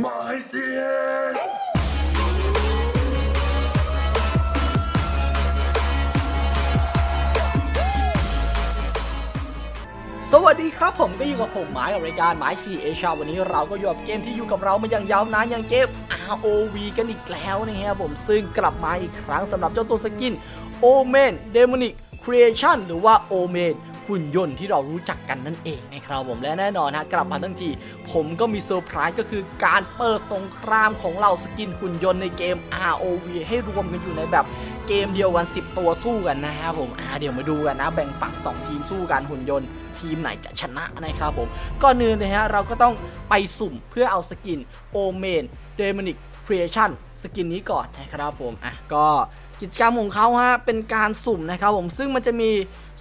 My CS สวัสดีครับผมก็อยู่กับผมหมายกับรายการหมาย c เอชาวันนี้เราก็อยู่กับเกมที่อยู่กับเรามาอย่างยาวนานอย่างเกม ROV กันอีกแล้วนะครับผมซึ่งกลับมาอีกครั้งสำหรับเจ้าตัวสกิน Omen Demonic Creation หรือว่า Omen หุ่นยนต์ที่เรารู้จักกันนั่นเองนะครับผมและแน่นอนฮะกลับมาทั้งที ผมก็มีเซอร์ไพรส์ก็คือการเปิดสงครามของเราสกินหุ่นยนต์ในเกม ROV ให้รวมกันอยู่ในแบบเกมเดียวกัน 10 ตัวสู้กันนะครับผมอ่าเดี๋ยวมาดูกันนะ แบ่งฝั่ง 2 ทีมสู้กันหุ่นยนต์ทีมไหนจะชนะนะครับผมก่อนอื่นนะฮะเราก็ต้องไปสุ่มเพื่อเอาสกินโอเมนเดมอนิกครีเอชั่นสกินนี้ก่อนนะครับผมอะก็กิจกรรมของเขาฮะเป็นการสุ่มนะครับผมซึ่งมันจะมี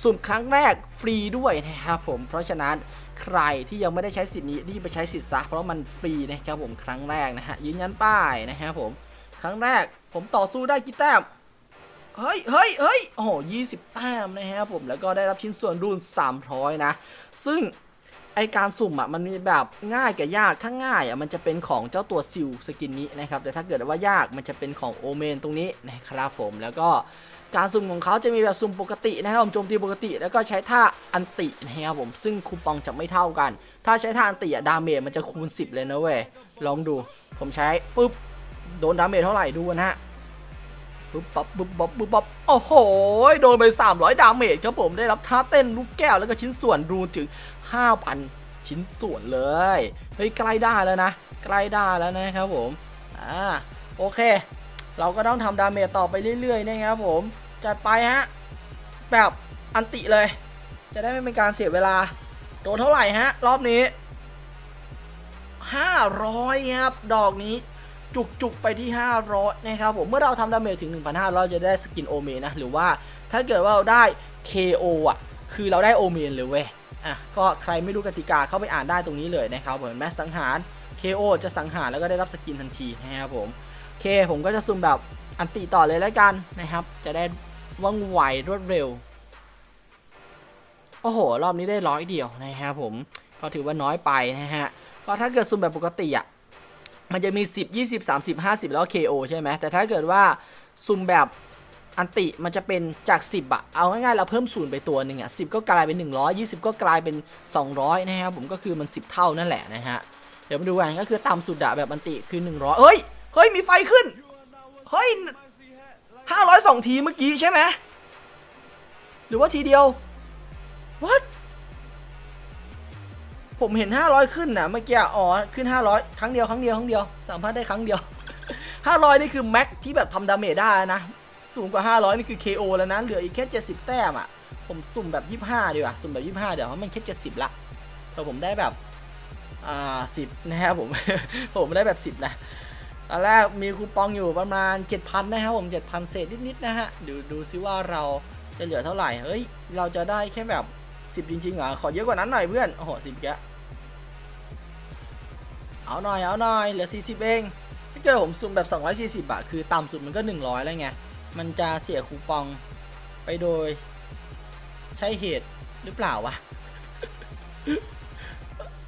สุ่มครั้งแรกฟรีด้วยนะครับผมเพราะฉะนั้นใครที่ยังไม่ได้ใช้สิทธิ์นี้รีบไปใช้สิทธิ์ซะเพราะมันฟรีนะครับผมครั้งแรกนะฮะยืนยันป้ายนะครับผมครั้งแรกผมต่อสู้ได้กี่แต้มเฮ้ยเฮ้ยเฮ้ยโอ้โหยี่สิบแต้มนะครับผมแล้วก็ได้รับชิ้นส่วนรุ่น 300 นะ ซึ่งไอการสุ่มอะมันมีแบบง่ายกับยากถ้าง่ายอะมันจะเป็นของเจ้าตัวซิลสกินนี้นะครับแต่ถ้าเกิดว่ายากมันจะเป็นของโอเมนตรงนี้นะครับผมแล้วก็ การสุ่มของเขาจะมีแบบสุ่มปกตินะครับผมโจมตีปกติ แล้วก็ใช้ท่าอันตินะครับผมซึ่งคูปองจะไม่เท่ากัน ถ้าใช้ท่าอันติอะดาเมจมันจะคูณ 10 เลยนะเว้ยลองดูผมใช้ปุ๊บโดนดาเมจเท่าไหร่ดูกันฮะปุ๊บปั๊บปุ๊บปั๊บปุ๊บปั๊บโอ้โห โดนไป 300 ดาเมจครับผมได้รับท่าเต้นลูกแก้วแล้วก็ชิ้นส่วนรูนถึง 5,000 ชิ้นส่วนเลยเฮ้ยใกล้ได้แล้วนะ ใกล้ได้แล้วนะครับผมอ่าโอเค เราก็ต้องทำดาเมจต่อไปเรื่อยๆนะครับผมจัดไปฮะแบบอันติเลย จะได้ไม่เป็นการเสียเวลา โดนเท่าไหร่ฮะ รอบนี้ 500 ครับ ดอกนี้จุกจุกๆไปที่ 500 นะครับผมเมื่อเราทำดาเมจถึง 1,500จะได้สกินโอเมนนะ หรือว่าถ้าเกิดว่าเราได้ KO อะ คือเราได้โอเมนเลยเว้ยอะก็ใครไม่รู้กติกาเข้าไปอ่านได้ตรงนี้เลยนะครับผมเห็นไหมสสังหาร KO จะสังหารแล้วก็ได้รับสกินทันทีนะครับผม เคผมก็จะซุ่มแบบอันติต่อเลยแล้วกันนะครับ จะได้ว่องไวรวดเร็ว โอ้โห รอบนี้ได้ร้อยเดียวนะครับผมก็ถือว่าน้อยไปนะฮะก็ถ้าเกิดซุ่มแบบปกติอะมันจะมี 10 20 30 50 แล้ว KO ใช่ไหมแต่ถ้าเกิดว่าซุ่มแบบอันติมันจะเป็นจาก 10อะเอาง่ายๆเราเพิ่มศูนย์ไปตัวหนึ่งอะ10 ก็กลายเป็น 100 20 ก็กลายเป็น 200 นะครับผมก็คือมัน 10 เท่านั่นแหละนะฮะ เดี๋ยวมาดูกันก็คือต่ำสุดอะแบบอันติคือ 100เฮ้ย เฮ้ยมีไฟขึ้น เฮ้ย502ทีเมื่อกี้ใช่ไหมหรือว่าทีเดียว what ผมเห็น500ขึ้นนะเมื่อกี้อ๋อขึ้น500ครั้งเดียวครั้งเดียวครั้งเดียวสามารถได้ครั้งเดียว500นี่คือแม็กที่แบบทำดาเมจได้นะ สูงกว่า500นี่คือ KO แล้วนะ เหลืออีกแค่70แต้มอะ ผมสุ่มแบบ25ดีกว่า สุ่มแบบ25เดี๋ยวเพราะมันแค่70ละแต่ผมได้แบบอ่า10นะครับผม ผมได้แบบ10นะ ตอนแรกมีคูปองอยู่ประมาณ 7,000 นะครับผม7,000 เศษนิดๆนะฮะดูดูซิว่าเราจะเหลือเท่าไหร่เฮ้ยเราจะได้แค่แบบ 10 จริงๆเหรอขอเยอะกว่านั้นหน่อยเพื่อนโอ้โห10แกเอาหน่อยเอาหน่อยเหลือ 40 เองถ้าเกิดผมซุ่มแบบ 240บาทคือต่ำสุดมันก็ 100 แล้วไง มันจะเสียคูปองไปโดย ใช่เหตุหรือเปล่าวะ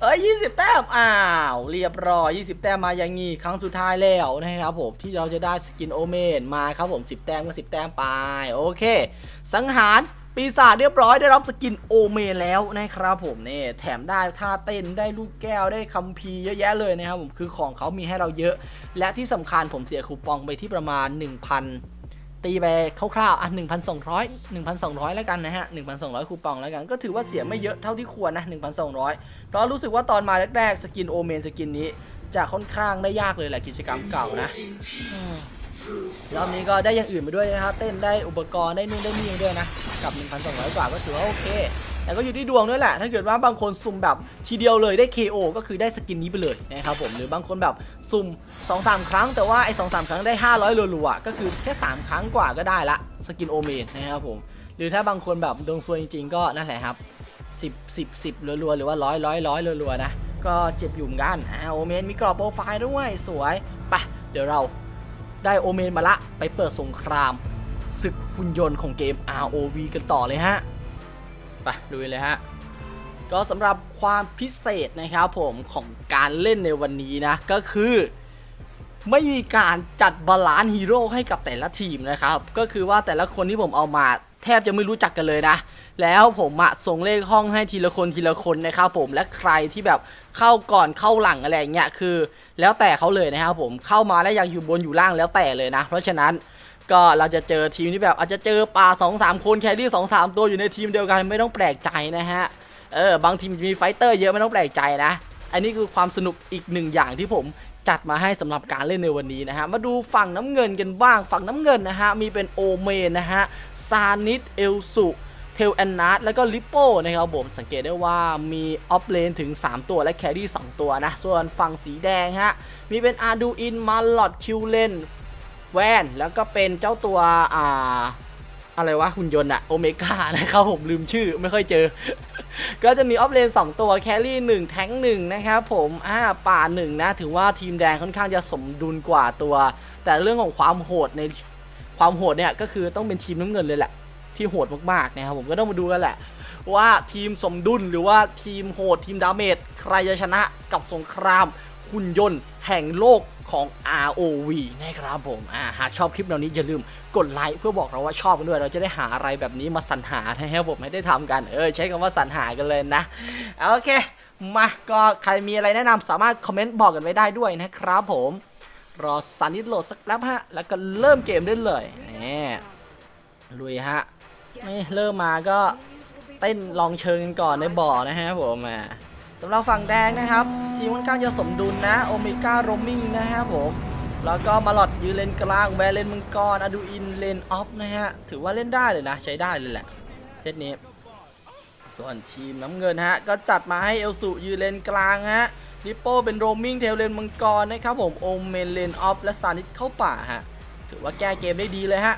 เอ้ย20แต้ม อ้าว เรียบร้อย20แต้มมาอย่างงี้ ครั้งสุดท้ายแล้วนะครับผมที่เราจะได้สกินโอเมนมาครับผม10แต้มก็10แต้มไป โอเค สังหารปีศาจเรียบร้อยได้รับสกินโอเมนแล้วนะครับผมเนี่ยแถมได้ท่าเต้นได้ลูกแก้วได้คัมภีร์เยอะแยะเลยนะครับผมคือของเขามีให้เราเยอะ และที่สำคัญผมเสียคูปองไปที่ประมาณ 1,000 ตีไปคร่าวๆอะ1,200 1,200 แล้วกันนะฮะ 1,200 คูปองแล้วกัน ก็ถือว่าเสียไม่เยอะเท่าที่ควรนะ 1,200 เพราะรู้สึกว่าตอนมาแรกๆ สกินโอเมนสกินนี้จะค่อนข้างได้ยากเลยแหละกิจกรรมเก่านะรอบนี้ก็ได้อย่างอื่นไปด้วยนะครับ เต้นได้อุปกรณ์ได้นู่นได้นี่ด้วยนะ กับ 1,200 กว่าก็ถือว่าโอเค แต่ก็อยู่ที่ดวงด้วยแหละ ถ้าเกิดว่าบางคนสุ่มแบบทีเดียวเลยได้ KO ก็คือได้สกินนี้ไปเลยนะครับผมหรือบางคนแบบสุ่ม2-3 ครั้ง แต่ว่าไอ้2-3ครั้งได้ 500รัวๆก็คือแค่3 ครั้งกว่าก็ได้ละสกินโอเมนนะครับผมหรือถ้าบางคนแบบดวงซวยจริงๆก็นั่นแหละครับ10 10 10รัวๆหรือว่าร้อยร้อยร้อยรัวๆนะก็เจ็บอยู่เหมือนกันอ่าโอเมนมีกรอบโปรไฟล์ด้วยสวยไปะเดี๋ยวเราได้โอเมนมาละไปเปิดสงครามศึกหุ่นยนต์ของเกม ROV กันต่อเลยฮะ ไปลุยเลยฮะ ก็สำหรับความพิเศษนะครับผมของการเล่นในวันนี้นะ ก็คือ ไม่มีการจัดบาลานซ์ฮีโร่ให้กับแต่ละทีมนะครับ ก็คือว่าแต่ละคนที่ผมเอามาแทบจะไม่รู้จักกันเลยนะ แล้วผมอะส่งเลขห้องให้ทีละคนทีละคนนะครับผม และใครที่แบบเข้าก่อนเข้าหลังอะไรเงี้ยคือ แล้วแต่เขาเลยนะครับผม เข้ามาแล้วอยากอยู่บนอยู่ล่างแล้วแต่เลยนะ เพราะฉะนั้น ก็เราจะเจอทีมที่แบบอาจจะเจอป่า2อสามคนแครี่สองสามตัวอยู่ในทีมเดียวกันไม่ต้องแปลกใจนะฮะ เออบางทีมมีไฟเตอร์เยอะไม่ต้องแปลกใจนะ อันนี้คือความสนุกอีกหนึ่งอย่างที่ผมจัดมาให้สำหรับการเล่นในวันนี้นะฮะ มาดูฝั่งน้ำเงินกันบ้าง ฝั่งน้ำเงินนะฮะ มีเป็นโอเมนนะฮะ ซานิสเอลสุเทลแอนนาร์แล้วก็ลิปโป้นะครับผม สังเกตได้ว่ามีออฟเลนถึง 3 ตัวและแครี่2ตัวนะ ส่วนฝั่งสีแดงฮะ มีเป็นอาดูอินมาลอดคิวเลน แวนแล้วก็เป็นเจ้าตัวอ่าอะไรวะหุ่นยนต์อะโอเมก้านะครับผมลืมชื่อไม่ค่อยเจอ ก็จะมีออฟเลน 2 ตัวแครี่ 1 แท้งหนึ่งนะครับผมอ่าป่าหนึ่งนะ ถือว่าทีมแดงค่อนข้างจะสมดุลกว่าตัว แต่เรื่องของความโหดในความโหดเนี่ยก็คือต้องเป็นทีมน้ำเงินเลยแหละ ที่โหดมากๆนะครับผมก็ต้องมาดูกันแหละ ว่าทีมสมดุลหรือว่าทีมโหดทีมดาเมจใครจะชนะกับสงคราม หุ่นยนต์แห่งโลกของ ROV นะครับผมอ่าหากชอบคลิปเหล่านี้อย่าลืมกดไลค์เพื่อบอกเราว่าชอบกันด้วย เราจะได้หาอะไรแบบนี้มาสรรหาให้ผมให้ได้ทำกัน เออ ใช้คำว่าสรรหากันเลยนะ โอเค มาก็ใครมีอะไรแนะนำสามารถคอมเมนต์บอกกันไว้ได้ด้วยนะครับผม รอสันนิดโหลดสักแป๊บฮะ แล้วก็เริ่มเกมได้เลยนี่ลุยฮะนี่เริ่มมาก็เต้นลองเชิงกันก่อนในบ่อนะฮะผมอ่าสำหรับฝั่งแดงนะครับ ทีมค่อนข้างจะสมดุลนะโอเมก้าโรมิงนะฮะผม แล้วก็มาหลอดยืนเลนกลางแวร์เลนมังกรอดูอินเลนออฟนะฮะ ถือว่าเล่นได้เลยนะ ใช้ได้เลยแหละเซตนี้ ส่วนทีมน้ำเงินฮะ ก็จัดมาให้เอลสุยืนเลนกลางฮะลิปโป้เป็นโรมิงเทลเลนมังกรนะครับผมโอเมนเลนออฟและซานิสเข้าป่าฮะ ถือว่าแก้เกมได้ดีเลยฮะ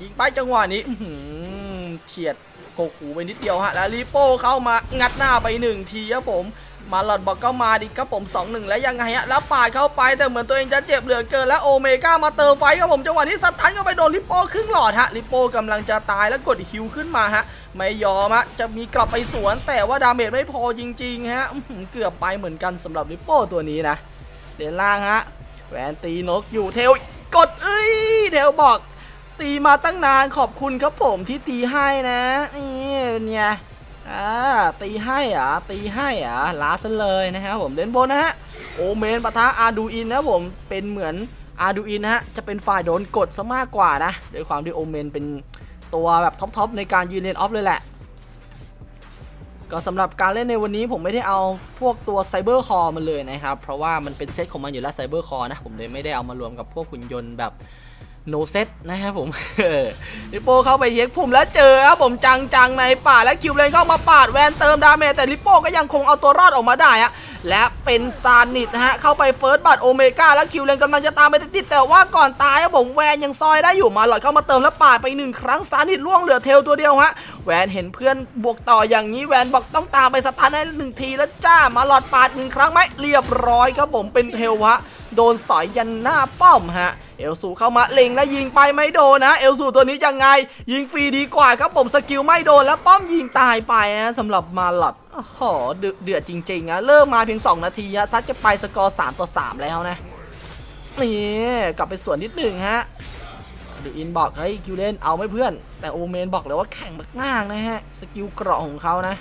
ยิงไปจังหวะนี้อืเฉียดโกคูไปนิดเดียวฮะ แล้วลิโป้เข้ามางัดหน้าไปหนึ่งทีครับผม มาหลอดบอกก็มาดิครับผม 2-1 แล้วยังไงฮะ แล้วปาดเข้าไปแต่เหมือนตัวเองจะเจ็บเหลือเกิน แล้วโอเมก้ามาเติมไฟครับผมจังหวะนี้สตันเข้าไปโดนลิปโป้ครึ่งหลอดฮะ ลิปโป้กำลังจะตายแล้วกดฮิวขึ้นมาฮะ ไม่ยอมฮะ จะมีกลับไปสวนแต่ว่าดาเมจไม่พอจริง ๆ ฮะ เกือบไปเหมือนกันสำหรับลิปโป้ตัวนี้นะเดินล่างฮะแหวนตีนกอยู่เทลกดเอ้ยเทลบอก ตีมาตั้งนานขอบคุณครับผมที่ตีให้นะนี่เป็นไง อ่าตีให้อะตีให้อะลาซะเลยนะครับผมเล่นบนนะฮะโอเมนปะทะอาดูอินนะผมเป็นเหมือนอาดูอินนะฮะจะเป็นฝ่ายโดนกดซะมากกว่านะด้วยความที่โอเมนเป็นตัวแบบท็อปๆในการยืนเลนออฟเลยแหละ ก็สำหรับการเล่นในวันนี้ผมไม่ได้เอาพวกตัวไซเบอร์คอร์มาเลยนะครับ เพราะว่ามันเป็นเซตของมันอยู่แล้วไซเบอร์คอร์นะผมเลยไม่ได้เอามารวมกับพวกหุ่นยนต์แบบ โนเซตนะครับผมลิปโป้เข้าไปเช็คพุ่มแล้วเจอครับผมจังๆในป่าและคิวเลนเข้ามาปาดแวนเติมดาเมจแต่ลิปโป้ก็ยังคงเอาตัวรอดออกมาได้อะและเป็นซานิดนะฮะเข้าไปเฟิร์สบัตโอเมก้าและคิวเลนกำลังจะตามไปติดแต่ว่าก่อนตายครับผมแวนยังซอยได้อยู่มาหลอดเข้ามาเติมแล้วปาดไปหนึ่งครั้งซานิดล่วงเหลือเทลตัวเดียวฮะแวนเห็นเพื่อนบวกต่ออย่างนี้แวนบอกต้องตามไปสตันให้หนึ่งทีแล้วจ้ามาหลอดปาดหนึ่งครั้งไหมเรียบร้อยครับผมเป็นเทลฮะ โดนสอยยันหน้าป้อมฮะเอลสูเข้ามาเล็งและยิงไปไม่โดนนะเอลสูตัวนี้ยังไง ยิงฟรีดีกว่าครับผมสกิลไม่โดนแล้วป้อมยิงตายไปนะสำหรับมาลอดโอ้โหเดือดเดือดจริงๆอะเริ่มมาเพียง 2 นาทีอะซัดจะไปสกอร์3ต่อ3 แล้วนะนี่กลับไปสวนนิดหนึ่งฮะดูอินบอกเฮ้ยคิวเลนเอาไม่เพื่อน แต่โอเมนบอกเลยว่าแข่งมากๆนะฮะสกิลเกราะของเขานะ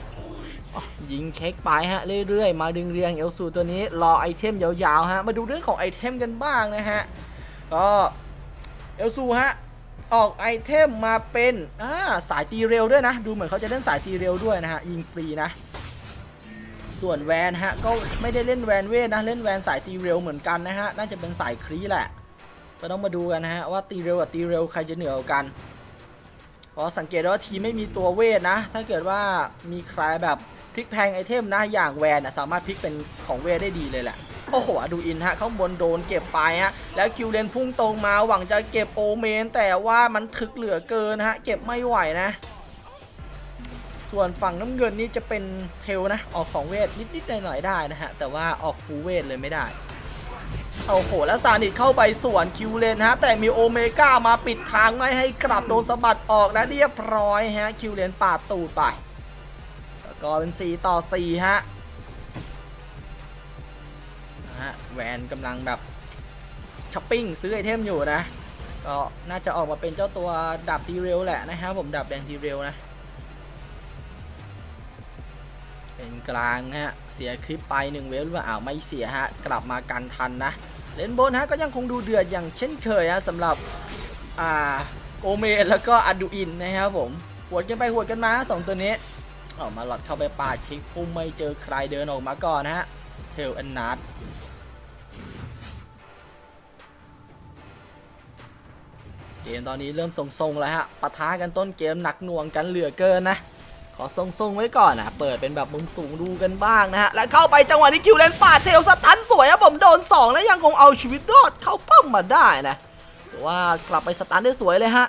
ยิงเช็คไปฮะเรื่อยๆ มาดึงเรียงเอลซูตัวนี้รอไอเทมยาวๆฮะมาดูเรื่องของไอเทมกันบ้างนะฮะก็เอลซูฮะออกไอเทมมาเป็นอ่าสายตีเร็วด้วยนะ ดูเหมือนเขาจะเล่นสายตีเร็วด้วยนะฮะยิงฟรีนะ ส่วนแวนฮะก็ไม่ได้เล่นแวนเวทนะเล่นแวนสายตีเร็วเหมือนกันนะฮะน่าจะเป็นสายครีแหละก็ต้องมาดูกันนะฮะว่าตีเร็วกับตีเร็วใครจะเหนือกว่ากันเพราสังเกตว่าทีไม่มีตัวเวทนะ ถ้าเกิดว่ามีใครแบบ พลิกแพงไอเทมนะอย่างแวนสามารถพลิกเป็นของเวได้ดีเลยแหละโอ้โหดูอินฮะข้างบนโดนเก็บไปฮะแล้วคิวเลนพุ่งตรงมาหวังจะเก็บโอเมน แต่ว่ามันถึกเหลือเกินฮะ เก็บไม่ไหวนะ ส่วนฝั่งน้ำเงินนี่จะเป็นเทลนะ ออกของเวทนิดๆหน่อยๆได้นะฮะ แต่ว่าออกฟูเวทเลยไม่ได้โอ้โหแล้วซานิดเข้าไปสวนคิวเลนฮะ แต่มีโอเมก้ามาปิดทางไม่ให้กลับโดนสะบัดออกและเรียบร้อยฮะคิวเลนปาดตูดไป กกอร์เป็น 4 ต่อ 4 ฮะฮะแวนกำลังแบบช้อปปิ้งซื้อไอเทมอยู่นะ ก็น่าจะออกมาเป็นเจ้าตัวดาบทีเรลแหละนะครับผมดาบแดงทีเรลนะเป็นกลางฮะ เสียคลิปไปหนึ่งเวฟหรือเปล่าอ้าวไม่เสียฮะ กลับมากันทันนะ เลนโบนฮะก็ยังคงดูเดือดอย่างเช่นเคยฮะสำหรับ อ่าโอเมนแล้วก็อันดูอินนะครับผมหวดกันไปหวดกันมาสองตัวนี้ ออกมาหลอดเข้าไปป่าช็คปุ่มไม่เจอใครเดินออกมาก่อนนะฮะ เทลอันนัดเกมตอนนี้เริ่มทรงๆแล้วฮะปะทะกันต้นเกมหนักหน่วงกันเหลือเกินนะ ขอทรงๆไว้ก่อนนะ เปิดเป็นแบบมุมสูงดูกันบ้างนะฮะ แล้วเข้าไปจังหวะนี้คิวเลนปาดเทลสตันสวยครับผมโดน 2 แล้วยังคงเอาชีวิตรอดเข้าป้อมมาได้นะแต่ว่ากลับไปสตันได้สวยเลยฮะ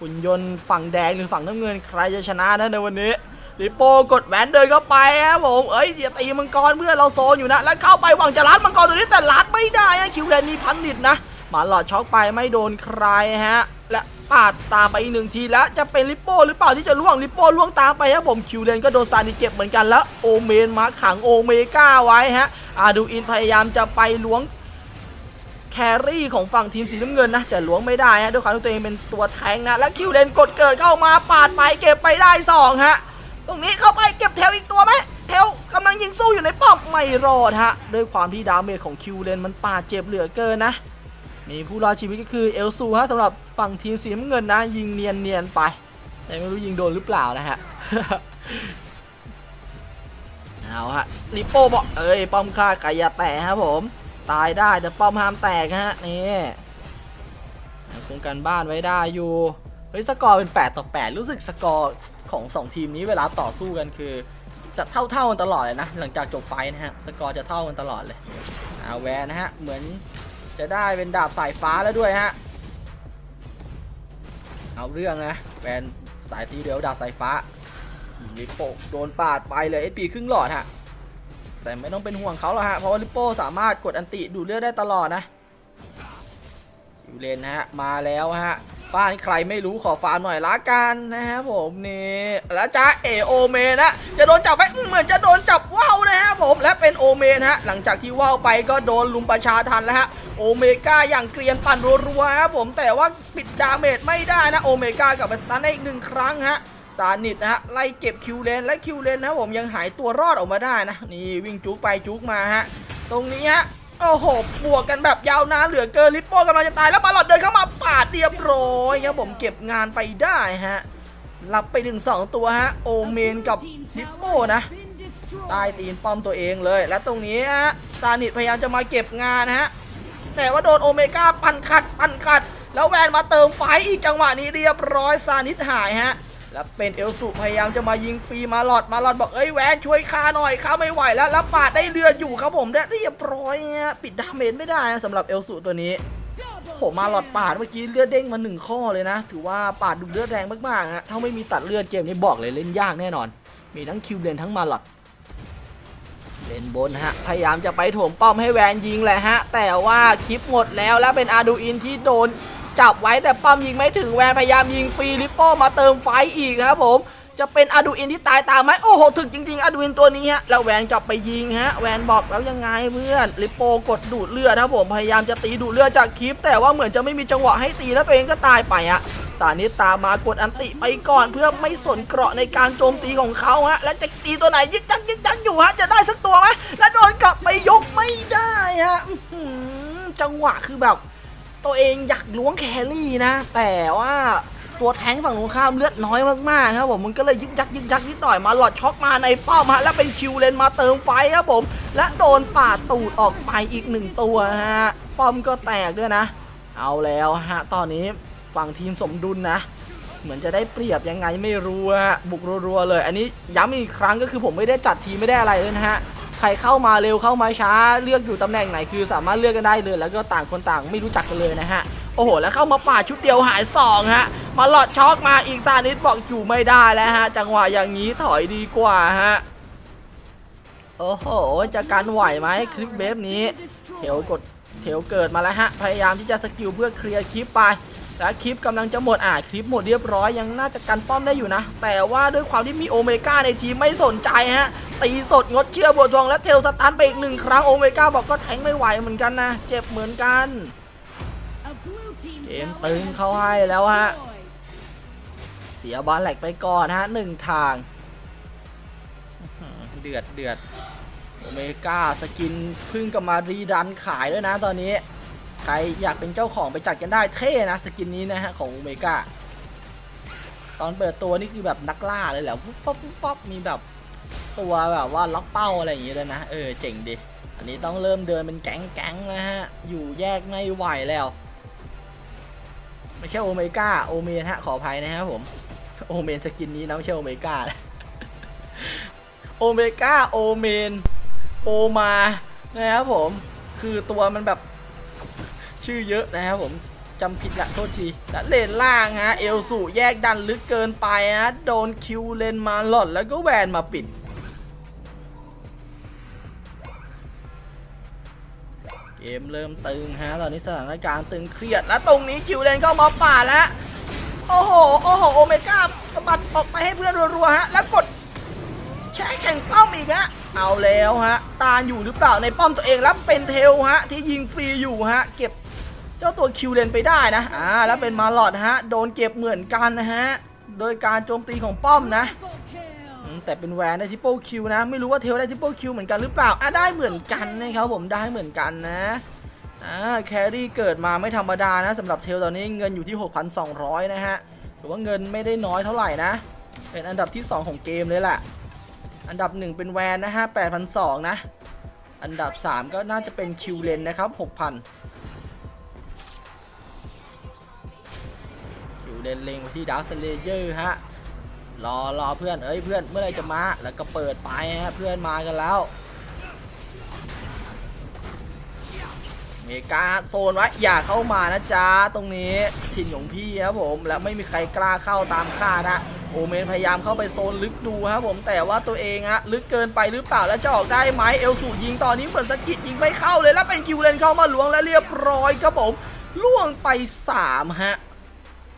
หุ่นยนต์ฝั่งแดงหรือฝั่งน้ำเงินใครจะชนะนะในวันนี้ลิโป้กดแหวนเดินเข้าไปครับผมเอ้ยอย่าตีมังกรเพื่อนเราโซนอยู่นะ แล้วเข้าไปหวังจะลัดมังกรตัวนี้แต่ลัดไม่ได้ฮะคิวเลนมีพันนิดนะหมาหลอดช็อกไปไม่โดนใครฮะ และปาดตามไปอีกหนึ่งทีแล้วจะเป็นลิโป้หรือเปล่าที่จะล่วงลิโป้ล่วงตามไปครับผมคิวเลนก็โดนซานิเก็บเหมือนกันแล้วโอเมนมาขังโอเมก้าไว้ฮะอาดูอินพยายามจะไปล้วง แครี่ของฝั่งทีมสีน้ำเงินนะ แต่ล้วงไม่ได้ฮะด้วยความที่ตัวเองเป็นตัวแทงนะ และคิวเลนกดเกิดเข้ามาปาดไปเก็บไปได้สองฮะตรงนี้เข้าไปเก็บแถวอีกตัวไหมแถวกำลังยิงสู้อยู่ในป้อมไม่รอดฮะด้วยความที่ดาเมจของคิวเลนมันปาดเจ็บเหลือเกินนะมีผู้รอดชีวิตก็คือเอลซูฮะสำหรับฝั่งทีมสีน้ำเงินนะ ยิงเนียนๆไป แต่ไม่รู้ยิงโดนหรือเปล่านะฮะเอาฮะลิโป้บอกเอ้ยป้อมฆ่าไก่ยาแตะครับผม ตายได้แต่ป้อมห้ามแตกฮะนี่คงกันบ้านไว้ได้อยู่เฮ้ยสกอร์เป็น 8 ต่อ 8 รู้สึกสกอร์ของ 2 ทีมนี้เวลาต่อสู้กันคือ จะเท่าเท่าๆกันตลอดเลยนะ หลังจากจบไฟนะฮะ สกอร์จะเท่ากันตลอดเลยอาแวนนะฮะ เหมือนจะได้เป็นดาบสายฟ้าแล้วด้วยฮะ เอาเรื่องนะแวนสายตีเดียวดาบสายฟ้าลิโป้โดนปาดไปเลยเอปีครึ่งหลอดฮะ แต่ไม่ต้องเป็นห่วงเขาหรอกฮะ เพราะว่าลิปโป้สามารถกดอันติดูดเลือดได้ตลอดนะอยู่เลนนะฮะ มาแล้วฮะ บ้านใครไม่รู้ขอฟาร์มหน่อยละกันนะฮะผมนี่แล้วจ้าเอโอเมนะจะโดนจับไหมอืมเหมือนจะโดนจับว่าวนะฮะผมและเป็นโอเมนฮะ หลังจากที่ว่าวไปก็โดนลุมประชาทันแล้วฮะโอเมก้าอย่างเกรียนปั่นรัวๆฮะผมแต่ว่าปิดดาเมจไม่ได้นะโอเมก้ากลับมาสตันได้อีกหนึ่งครั้งฮะ ซานิดนะฮะไล่เก็บคิวเลนและคิวเลนนะผมยังหายตัวรอดออกมาได้นะ นี่วิ่งจุกไปจุกมาฮะตรงนี้ฮะโอ้โห บวกกันแบบยาวนานเหลือเกินลิปโป้กำลังจะตายแล้วมาหลอดเดินเข้ามาปาดเรียบร้อยครับผมเก็บงานไปได้ฮะรับไปถึงสองตัวฮะโอเมนกับลิปโป้นะใต้ตีนป้อมตัวเองเลย และตรงนี้ฮะซานิดพยายามจะมาเก็บงานนะฮะแต่ว่าโดนโอเมก้าปันขัดปันขัด แล้วแวนมาเติมไฟอีกจังหวะนี้เรียบร้อยซานิดหายฮะ แล้วเป็นเอลสุพยายามจะมายิงฟรีมาหลอดมาหลอดบอกเอ้ยแวนช่วยฆ่าหน่อยฆ่าไม่ไหวแล้วแล้วปาดได้เลือดอยู่ครับผมได้เรียบร้อยปิดดาเมจไม่ได้สำหรับเอลสุตัวนี้ผมมาหลอดปาดเมื่อกี้เลือดเด้งมาหนึ่งข้อเลยนะ ถือว่าปาดดูเลือดแรงมากๆฮะถ้าไม่มีตัดเลือดเกมนี้บอกเลยเล่นยากแน่นอน มีทั้งคิวเลนทั้งมาหลอดเลนบนฮะ พยายามจะไปโถมป้อมให้แวนยิงแหละฮะ แต่ว่าคลิปหมดแล้วแล้วเป็นอาดูอินที่โดน จับไว้แต่ป้อมยิงไม่ถึงแวนพยายามยิงฟรีลิปโป้มาเติมไฟอีกครับผมจะเป็นอดูอินที่ตายตามไหมโอ้โหถึงจริงๆอดูอินตัวนี้ฮะแล้วแวนกลับไปยิงฮะแวนบอกแล้วยังไงเพื่อนลิปโป้กดดูดเลือดนะครับผมพยายามจะตีดูดเลือดจากคลิป แต่ว่าเหมือนจะไม่มีจังหวะให้ตีแล้วตัวเองก็ตายไปอะสานิตตามากดอันติไปก่อนเพื่อไม่สนเกราะในการโจมตีของเขาฮะและจะตีตัวไหนยึกยักยึกยักอยู่ฮะจะได้สักตัวไหมและโดนกลับไปยกไม่ได้ฮะจังหวะคือแบบ ตัวเองอยากล้วงแครี่นะ แต่ว่าตัวแทงฝั่งตรงข้ามเลือดน้อยมากๆครับผมมันก็เลยยึกยักยึกยักนิดหน่อยมาหลอดช็อกมาในป้อมฮะแล้วเป็นคิวเลนมาเติมไฟครับผม และโดนป่าตูดออกไปอีกหนึ่งตัวฮะป้อมก็แตกด้วยนะ เอาแล้วฮะตอนนี้ฝั่งทีมสมดุลนะ เหมือนจะได้เปรียบยังไงไม่รู้ฮะบุกรัวๆเลย อันนี้ย้ำอีกครั้งก็คือผมไม่ได้จัดทีมไม่ได้อะไรเลยนะฮะ ใครเข้ามาเร็วเข้ามาช้าเลือกอยู่ตำแหน่งไหนคือสามารถเลือกกันได้เลย แล้วก็ต่างคนต่างไม่รู้จักกันเลยนะฮะโอ้โห แล้วเข้ามาป่าชุดเดียวหายสองฮะมาหลอดช็อกมาอีกซานิดบอกอยู่ไม่ได้แล้วฮะจังหวะอย่างนี้ถอยดีกว่าฮะโอ้โหจะกันไหวไหมคลิปเบฟนี้เทลกดเทลเกิดมาแล้วฮะพยายามที่จะสกิลเพื่อเคลียร์คลิปไป และคลิปกำลังจะหมดอะคลิปหมดเรียบร้อยยังน่าจะกันป้อมได้อยู่นะ แต่ว่าด้วยความที่มีโอเมก้าในทีมไม่สนใจฮะตีสดงดเชื่อบัวทองและเทลสตันไปอีกหนึ่งครั้งโอเมก้าบอกก็แทงไม่ไหวเหมือนกันนะ เจ็บเหมือนกันเกมตึงเข้าให้แล้วฮะเสียบอลแหลกไปก่อนฮะหนึ่งทาง เดือดเดือดโอเมก้าสกินพึ่งกับมารีดันขายด้วยนะตอนนี้ ใครอยากเป็นเจ้าของไปจัดกันได้เท่นะสกินนี้นะฮะของโอเมก้าตอนเปิดตัวนี่คือแบบนักล่าเลยแหละฟุ๊บฟับฟุ๊บฟับมีแบบตัวแบบว่าล็อกเป้าอะไรอย่างงี้เลยนะ เออเจ๋งดิ อันนี้ต้องเริ่มเดินเป็นแก๊งแก๊งๆนะฮะ อยู่แยกไม่ไหวแล้ว ไม่ใช่โอเมก้าโอเมนฮะขออภัยนะครับผม โอเมนสกินนี้นะไม่ใช่โอเมก้าโอเมก้าโอเมนโอมานะครับผม คือตัวมันแบบ ชื่อเยอะนะครับผมจำผิดละโทษทีและเลนล่างฮะเอลสูแยกดันลึกเกินไปฮะโดนคิวเลนมาหลอดแล้วก็แวนมาปิด เกมเริ่มตึงฮะตอนนี้สถานการณ์ตึงเครียดแล้วตรงนี้คิวเลนเข้ามาป่าแล้วโอ้โหโอ้โหโอเมก้าสะบัดออกไปให้เพื่อนรัวๆฮะแล้วกดแช่แข่งป้อมอีกฮะเอาแล้วฮะตาอยู่หรือเปล่าในป้อมตัวเองแล้วเป็นเทลฮะที่ยิงฟรีอยู่ฮะเก็บ เจ้าตัวคิวเลนไปได้นะอ่าแล้วเป็นมาลอดฮะ โดนเก็บเหมือนกันนะฮะ โดยการโจมตีของป้อมนะแต่เป็นแวนได้ทิปเปิลคิวนะ ไม่รู้ว่าเทลได้ทิปเปิลคิวเหมือนกันหรือเปล่าอะได้เหมือนกันนะครับผมได้เหมือนกันนะอ่าแครี่เกิดมาไม่ธรรมดานะสำหรับเทลตอนนี้เงินอยู่ที่ 6,200 นะฮะถือว่าเงินไม่ได้น้อยเท่าไหร่นะ เป็นอันดับที่ 2 ของเกมเลยแหละอันดับ 1 เป็นแวนนะฮะ8,200นะ อันดับ 3 ก็น่าจะเป็นคิวเลนนะครับ6,000 เลนเล็งไปที่ดาร์คเลเยอร์ฮะรอรอเพื่อนเอ้ยเพื่อนเมื่อไรจะมาแล้วก็เปิดไปฮะเพื่อนมากันแล้วเมกาโซนไว้อย่าเข้ามานะจ๊ะตรงนี้ถิ่นของพี่ครับผมแล้วไม่มีใครกล้าเข้าตามคานะโอเมนพยายามเข้าไปโซนลึกดูครับผมแต่ว่าตัวเองฮะลึกเกินไปหรือเปล่าแล้วจะออกได้ไหมเอลสูยิงตอนนี้เหมือนสกิดยิงไม่เข้าเลยแล้วเป็นคิวเลนเข้ามาล้วงและเรียบร้อยครับผมล่วงไปสามฮะ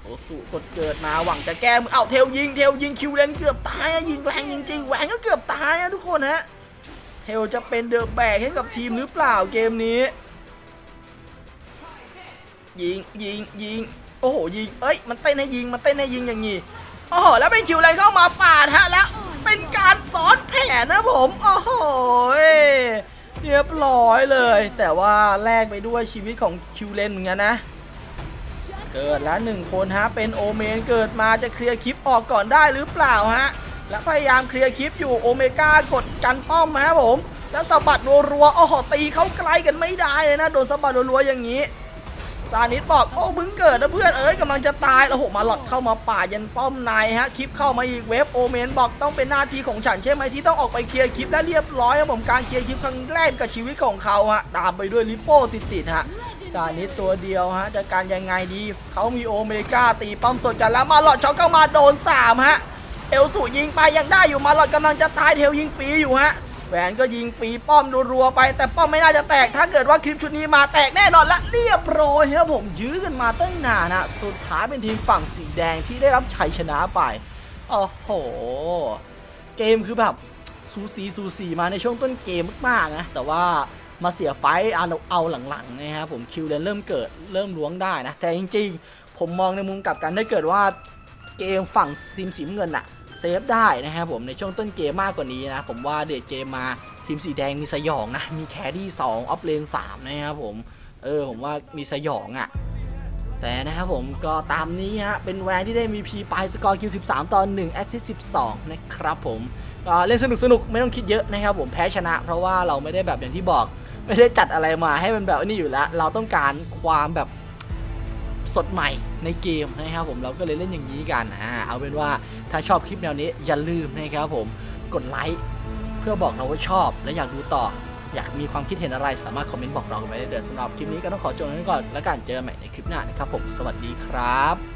โอสุกดเกิดมาหวังจะแก้มือเอาเทลยิงเทลยิงคิวเลนเกือบตายอะยิงแรงจริงๆแหวนก็เกือบตายอะทุกคนฮะเทลจะเป็นเดอะแบกให้กับทีมหรือเปล่าเกมนี้ ยิงยิงยิงโอ้โหยิงเอ้ยมันเต้นให้ยิงมันเต้นให้ยิงอย่างงี้โอ้โหแล้วเป็นคิวเลนเข้ามาปาดฮะแล้วเป็นการซ้อนแผนนะผมโอ้โหเรียบร้อยเลย แต่ว่าแลกไปด้วยชีวิตของคิวเลนเหมือนกันนะ เกิดแล้วหนึ่งคนฮะเป็นโอเมนเกิดมาจะเคลียร์คลิปออกก่อนได้หรือเปล่าฮะและพยายามเคลียร์คลิปอยู่โอเมก้ากดกันป้อมฮะผม แล้วสะบัดรัวๆโอ้โหตีเขาใกลกันไม่ได้เลยนะโดนสะบัดรัวๆอย่างนี้ซานิสบอกโอ้มึงเกิดนะเพื่อนเอ้ยกำลังจะตายแล้วโหมาหลอดเข้ามาป่ายันป้อมในฮะคลิปเข้ามาอีกเว็บโอเมนบอกต้องเป็นหน้าที่ของฉันใช่ไหมที่ต้องออกไปเคลียร์คลิปและเรียบร้อยครับผมการเคลียร์คลิปครั้งแรกกับชีวิตของเขาฮะตามไปด้วยลิโป้ติดๆฮะ ซานิสตัวเดียวฮะจะการยังไงดีเขามีโอเมก้าตีป้อมสดกันแล้วมาหลอดช็อกเข้ามาโดน3ฮะเอลสูยิงไปยังได้อยู่มาหลอดกำลังจะตายเทลยิงฟรีอยู่ฮะแหวนก็ยิงฟรีป้อมรัวๆไป แต่ป้อมไม่น่าจะแตกถ้าเกิดว่าคลิปชุดนี้มาแตกแน่นอนและเรียบร้อยครับผมยื้อกันมาตั้งนานนะสุดท้ายเป็นทีมฝั่งสีแดงที่ได้รับชัยชนะไปโอ้โห เกมคือแบบสูสีสูสีมาในช่วงต้นเกมมากๆนะแต่ว่า มาเสียไฟเอาเอาหลังๆนะครับผมคิวเลนเริ่มเกิดเริ่มล้วงได้นะ แต่จริงๆ ผมมองในมุมกลับกันถ้าเกิดว่าเกมฝั่งทีมสีเงินอะเซฟได้นะครับผมในช่วงต้นเกมมากกว่านี้นะ ผมว่าเดทเกมมาทีมสีแดงมีสยองนะ มีแครี่2ออฟเลน3นะครับผม เออผมว่ามีสยองอะแต่นะครับผมก็ตามนี้ฮะ เป็นแวนที่ได้มีพีไปสกอร์คิว 13 ตอน1แอสซิส12 นะครับผม ก็เล่นสนุกสนุกไม่ต้องคิดเยอะนะครับผมแพ้ชนะ เพราะว่าเราไม่ได้แบบอย่างที่บอก ไม่ได้จัดอะไรมาให้มันแบบนี้อยู่แล้ว เราต้องการความแบบสดใหม่ในเกมนะครับผมเราก็เลยเล่นอย่างนี้กันอ่าเอาเป็นว่าถ้าชอบคลิปแนวนี้อย่าลืมนะครับผมกดไลค์เพื่อบอกเราว่าชอบและอยากดูต่อ อยากมีความคิดเห็นอะไรสามารถคอมเมนต์บอกเราไว้ได้เลยสำหรับคลิปนี้ก็ต้องขอจบกันก่อนแล้วกันเจอกันใหม่ในคลิปหน้านะครับผมสวัสดีครับ